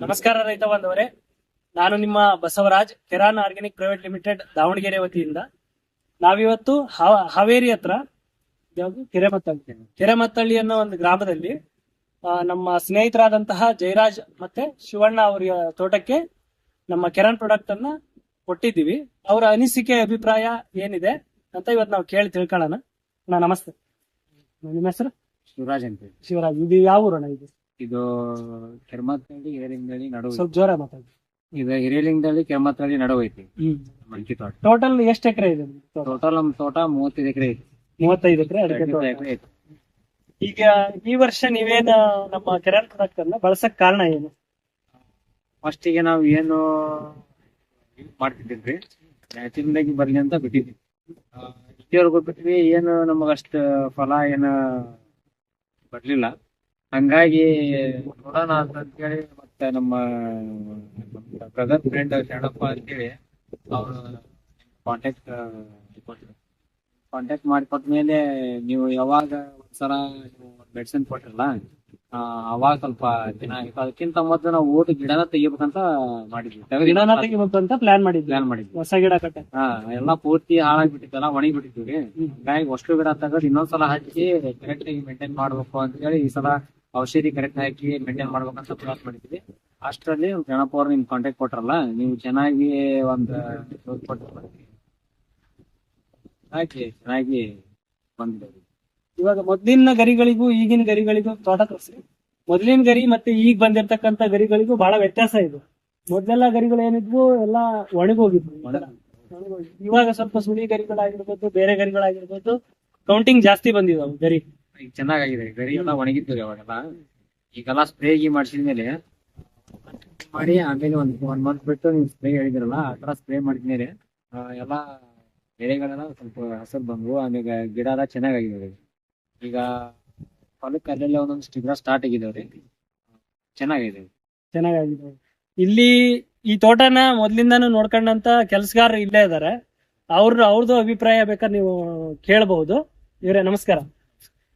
ನಮಸ್ಕಾರ ರೈತ ಬಾಂಧವರೇ. ನಾನು ನಿಮ್ಮ Basavaraj Keran organic private limited Davanagere ವತಿಯಿಂದ. ನಾವಿವತ್ತು ಹಾವೇರಿ ಹತ್ರ ಯಾವುದು? ಕೆರೆಮತ್ತಳ್ಳಿ. ಕೆರೆಮತ್ತಳ್ಳಿ ಅನ್ನೋ ಒಂದು ಗ್ರಾಮದಲ್ಲಿ ನಮ್ಮ ಸ್ನೇಹಿತರಾದಂತಹ ಜಯರಾಜ್ ಮತ್ತೆ ಶಿವಣ್ಣ ಅವರ ತೋಟಕ್ಕೆ ನಮ್ಮ ಕೆರಾನ್ ಪ್ರಾಡಕ್ಟ್ ಅನ್ನ ಕೊಟ್ಟಿದ್ದೀವಿ. ಅವರ ಅನಿಸಿಕೆ ಅಭಿಪ್ರಾಯ ಏನಿದೆ ಅಂತ ಇವತ್ತು ನಾವು ಕೇಳಿ ತಿಳ್ಕೊಳ್ಳೋಣ. ನಮಸ್ತೆ. ನಿಮ್ಮ ಹೆಸರು? ಶಿವರಾಜ್ ಅಂತ ಶಿವರಾಜ್ ಇದು ಯಾವ ಊರಣ್ಣ ಇದು? ಇದು ಕೆರ್ಮತ್ತಳ್ಳಿ ಹಿರೇಲಿಂಗದಳ್ಳಿ ನಡುವೆ ಸ್ವಲ್ಪ ಜೋರ ಮಾತಾಡಿ. ಇದು ಹಿರೇಲಿಂಗದಳ್ಳಿ ಕೆರ್ಮತ್ತಳ್ಳಿ ನಡುವೆ ಐತಿ. ಮಂಕಿ ತೋಟ. ಟೋಟಲ್ ಎಷ್ಟು ಎಕರೆ ಇದೆ ಟೋಟಲ್ ನಮ್ ತೋಟ ಮೂವತ್ತೈದು ಎಕರೆ ಐತಿ. ಮೂವತ್ತೈದು ಎಕರೆ ಅಡಿಕೆ ತೋಟ. ಎಕರೆ ಐತಿ. ಈಗ ಈ ವರ್ಷ ನೀವೇನ ನಮ್ಮ ಕೆರೆ ಪ್ರಾಡಕ್ಟ್ ಅನ್ನ ಬಳಸಕ್ ಕಾರಣ ಏನು? ಫಸ್ಟ್ ಫಸ್ಟಿಗೆ ನಾವು ಏನು ಮಾಡ್ತಿದ್ದೀವಿ ಮಾಡ್ತಿದ್ವಿ ನ್ಯಾಚುರಲ್ ಆಗಿ ಬರ್ಲಿ ಅಂತ ಬಿಟ್ಟಿದ್ವಿ ಇಲ್ಲಿವರೆಗೂ ಬಿಟ್ವಿ ಏನು ನಮಗಷ್ಟ ಫಲ ಏನು ಬರ್ಲಿಲ್ಲ. ಹಂಗಾಗಿ ನೋಡೋಣ ಅಂತ ಹೇಳಿ ಮತ್ತೆ ನಮ್ಮ ಬ್ರದರ್ ಫ್ರೆಂಡ್ ಶರಣಪ್ಪ ಅಂತೇಳಿ ಅವ್ರು ಕಾಂಟ್ಯಾಕ್ಟ್ ಕಾಂಟ್ಯಾಕ್ಟ್ ಮಾಡಿಕೊಟ್ಟ ಮೇಲೆ ನೀವು ಯಾವಾಗ ಒಂದ್ಸಲ ಮೆಡಿಸಿನ್ ಕೊಟ್ಟಿರಲ್ಲ ಆ, ಅವಾಗ ಸ್ವಲ್ಪ ಚೆನ್ನಾಗಿತ್ತು ಅದಕ್ಕಿಂತ ಮೊದಲು ನಾವು ಓಟ್ ಗಿಡನ ತೆಗಿಬೇಕಂತ ಮಾಡಿದ್ವಿ. ಗಿಡನ ತೆಗಿಬೇಕಂತ ಪ್ಲಾನ್ ಮಾಡಿದ್ವಿ. ಪ್ಲಾನ್ ಮಾಡಿದ್ವಿ. ಹೊಸ ಗಿಡ ಕಟ್ಟೆ. ಹಾ ಎಲ್ಲಾ ಪೂರ್ತಿ ಹಾಳಾಗ್ಬಿಟ್ಟಿತ್ತಲ್ಲ ಒಣಗಿ ಬಿಟ್ಟಿದ್ವಿ ಹಂಗಾಗಿ ಅಷ್ಟು ಗಿಡ ತಗದ್ ಇನ್ನೊಂದ್ಸಲ ಹಚ್ಚಿ ಕರೆಕ್ಟ್ ಆಗಿ ಮೇಂಟೈನ್ ಮಾಡ್ಬೇಕು ಅಂತ ಹೇಳಿ ಈ ಸಲ ಔಷಧಿ ಕರೆಕ್ಟ್ ಹಾಕಿ ಮೇಂಟೈನ್ ಮಾಡ್ಬೇಕಂತ ಪ್ರಯತ್ನ ಮಾಡಿದ್ವಿ. ಅಷ್ಟರಲ್ಲಿ ಗಣಪ ಅವ್ರು ನಿಮ್ ಕಾಂಟ್ಯಾಕ್ಟ್ ಕೊಟ್ರಲ್ಲ, ನೀವು ಚೆನ್ನಾಗಿ ಒಂದು. ಹಾಕಿ ಚೆನ್ನಾಗಿ ಬಂದಿದೆ. ಇವಾಗ ಮೊದ್ಲಿನ ಗರಿಗಳಿಗೂ, ಈಗಿನ ಗರಿಗಳಿಗೂ ತೋಟ ತೋರಿಸಿ. ಮೊದ್ಲಿನ ಗರಿ ಮತ್ತೆ ಈಗ ಬಂದಿರತಕ್ಕಂತ ಗರಿಗಳಿಗೂ ಬಹಳ ವ್ಯತ್ಯಾಸ ಇದು. ಮೊದ್ಲೆಲ್ಲ ಗರಿಗಳು ಏನಿದ್ವು, ಎಲ್ಲಾ ಒಣಗೋಗಿದ್ವು. ಇವಾಗ ಸ್ವಲ್ಪ ಸುಳಿ ಗರಿಗಳಾಗಿರ್ಬೋದು, ಬೇರೆ ಗರಿಗಳಾಗಿರ್ಬೋದು ಕೌಂಟಿಂಗ್ ಜಾಸ್ತಿ ಬಂದಿದ್ದಾವೆ ಗರಿ. ಈಗ ಚೆನ್ನಾಗಿದೆ ಗರಿ ಎಲ್ಲ ಒಣಗಿದ್ದು ಅವಾಗೆಲ್ಲ ಈಗೆಲ್ಲ ಸ್ಪ್ರೇ ಗಿ ಮಾಡಿಸಿದ್ಮೇಲೆ ಮಾಡಿ ಆಮೇಲೆ ಒಂದ್ ಒಂದ್ ಮಂತ್ ಬಿಟ್ಟು ನೀವು ಸ್ಪ್ರೇ ಹೇಳಿದಿರಲ್ಲ ಆ ತರ ಸ್ಪ್ರೇ ಮಾಡಿದ್ಮೇಲೆ ಎಲ್ಲಾ ಎಲೆಗಳೆಲ್ಲ ಸ್ವಲ್ಪ ಹಸರು ಬಂದ್ವು. ಆಮೇಲೆ ಗಿಡ ಎಲ್ಲ ಚೆನ್ನಾಗಾಗಿದೆ. ಈಗ ಹೊಲಕ್ಕೆ ಅಲ್ಲೆಲ್ಲ ಒಂದೊಂದು ಗಿಡ ಸ್ಟಾರ್ಟ್ ಆಗಿದಾವ್ರಿ ಚೆನ್ನಾಗಿದೆ. ಚೆನ್ನಾಗಿದೆ ಇಲ್ಲಿ ಈ ತೋಟನ ಮೊದ್ಲಿಂದಾನು ನೋಡ್ಕೊಂಡಂತ ಕೆಲ್ಸಗಾರ ಇಲ್ಲೇ ಇದಾರೆ. ಅವ್ರ ಅವ್ರದ್ದು ಅಭಿಪ್ರಾಯ ಬೇಕಾದ್ರೆ ನೀವು ಕೇಳಬಹುದು ಇವರೇ ನಮಸ್ಕಾರ.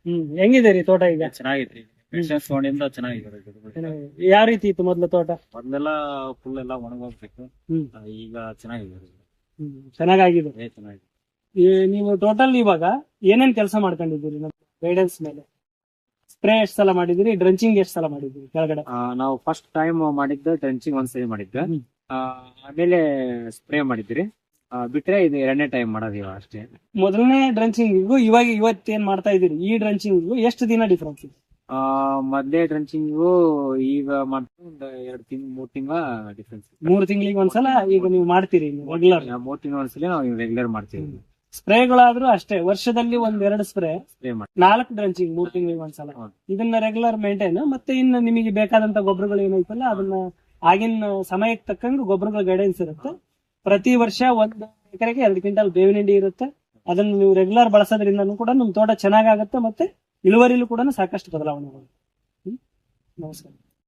ಹ್ಮ್ ಹೆಂಗಿದೆ ರೀ ತೋಟ ಈಗ? ಚೆನ್ನಾಗೈತ್ರಿ ಮೆಡಿಸಿನ್ಸ್ ತಗೊಂಡಿಂದ ಚೆನ್ನಾಗಿದೆ ಚೆನ್ನಾಗಿದೆ. ಯಾವ ರೀತಿ ಇತ್ತು ಮೊದ್ಲು ತೋಟ? ಮೊದ್ಲೆಲ್ಲ ಫುಲ್ ಎಲ್ಲ ಒಣಗೋಗ್ಬೇಕು. ಹ್ಮ್. ಆ, ಈಗ ಚೆನ್ನಾಗಿದೆ ಹ್ಮ್ ಚೆನ್ನಾಗಾಗಿದೆ. ಏ, ಚೆನ್ನಾಗಿದೆ. ಈ ನೀವು ಟೋಟಲ್ ಇವಾಗ ಏನೇನ್ ಕೆಲಸ ಮಾಡ್ಕೊಂಡಿದ್ದೀರಿ ನಮ್ಮ ಗೈಡೆನ್ಸ್ ಮೇಲೆ? ಸ್ಪ್ರೇ ಎಷ್ಟ್ ಸಲ ಮಾಡಿದಿರಿ ಡ್ರಂಚಿಂಗ್ ಎಷ್ಟ್ ಸಲ ಮಾಡಿದಿರಿ ಕೆಳಗಡೆ? ಆ, ನಾವು ಫಸ್ಟ್ ಟೈಮ್ ಮಾಡಿದ್ದ ಡ್ರೆಂಚಿಂಗ್ ಒಂದ್ಸರಿ ಮಾಡಿದ್ದ. ಹ್ಮ್. ಆ, ಆಮೇಲೆ ಸ್ಪ್ರೇ ಮಾಡಿದ್ರಿ ಬಿಟ್ರೆ ಇದು ಎರಡನೇ ಟೈಮ್ ಮಾಡೋದು ಇವಾಗ ಅಷ್ಟೇ. ಮೊದಲನೇ ಡ್ರಂಚಿಂಗಿಗೂ ಇವಾಗ ಇವತ್ತೇನ್ ಮಾಡ್ತಾ ಇದೀರಿ ಈ ಡ್ರಂಚಿಂಗಿಗೂ ಎಷ್ಟು ದಿನ ಡಿಫ್ರೆನ್ಸ್ ಆ, ಮೊದ್ಲೇ ಡ್ರೆಂಚಿಂಗು ಈಗ ಮಾಡ್ತಾ ಒಂದು ಎರಡು ತಿಂಗ್ ಮೂರ್ ತಿಂಗಳ ಡಿಫ್ರೆನ್ಸ್ ಮೂರು ತಿಂಗಳಿಗೆ ಒಂದ್ಸಲ ಈಗ ನೀವು ಮಾಡ್ತೀರಿ ರೆಗ್ಯುಲರ್ ಮೂರ್ ತಿಂಗಳ ಒಂದ್ಸಲ ನಾವು ರೆಗ್ಯುಲರ್ ಮಾಡ್ತೀವಿ. ಸ್ಪ್ರೇಗಳಾದ್ರೂ ಅಷ್ಟೇ ವರ್ಷದಲ್ಲಿ ಒಂದೆರಡು ಎರಡು ಸ್ಪ್ರೇ ಸ್ಪ್ರೇ ಮಾಡಿ ನಾಲ್ಕು ಡ್ರಂಚಿಂಗ್ ಮೂರ್ ತಿಂಗಳಿಗೆ ಒಂದ್ಸಲ. ಇದನ್ನ ರೆಗ್ಯುಲರ್ ಮೇಂಟೈನ್ ಮತ್ತೆ ಇನ್ನು ನಿಮಗೆ ಬೇಕಾದಂತ ಗೊಬ್ಬರಗಳು ಏನೈತಲ್ಲ ಅದನ್ನ ಆಗಿನ ಸಮಯಕ್ಕೆ ತಕ್ಕಂಗೆ ಗೊಬ್ಬರಗಳ ಗೈಡೆನ್ಸ್ ಇರುತ್ತೆ. ಪ್ರತಿ ವರ್ಷ ಒಂದು ಎಕರೆಗೆ ಎರಡು ಕ್ವಿಂಟಲ್ ಬೇವಿನ ಹಿಂಡಿ ಇರುತ್ತೆ. ಅದನ್ನ ನೀವು ರೆಗ್ಯುಲರ್ ಬಳಸೋದ್ರಿಂದ ಕೂಡ ನಿಮ್ ತೋಟ ಚೆನ್ನಾಗಾಗುತ್ತೆ ಮತ್ತೆ ಇಳುವರಿಲೂ ಕೂಡ ಸಾಕಷ್ಟು ಬದಲಾವಣೆ ನಮಸ್ಕಾರ.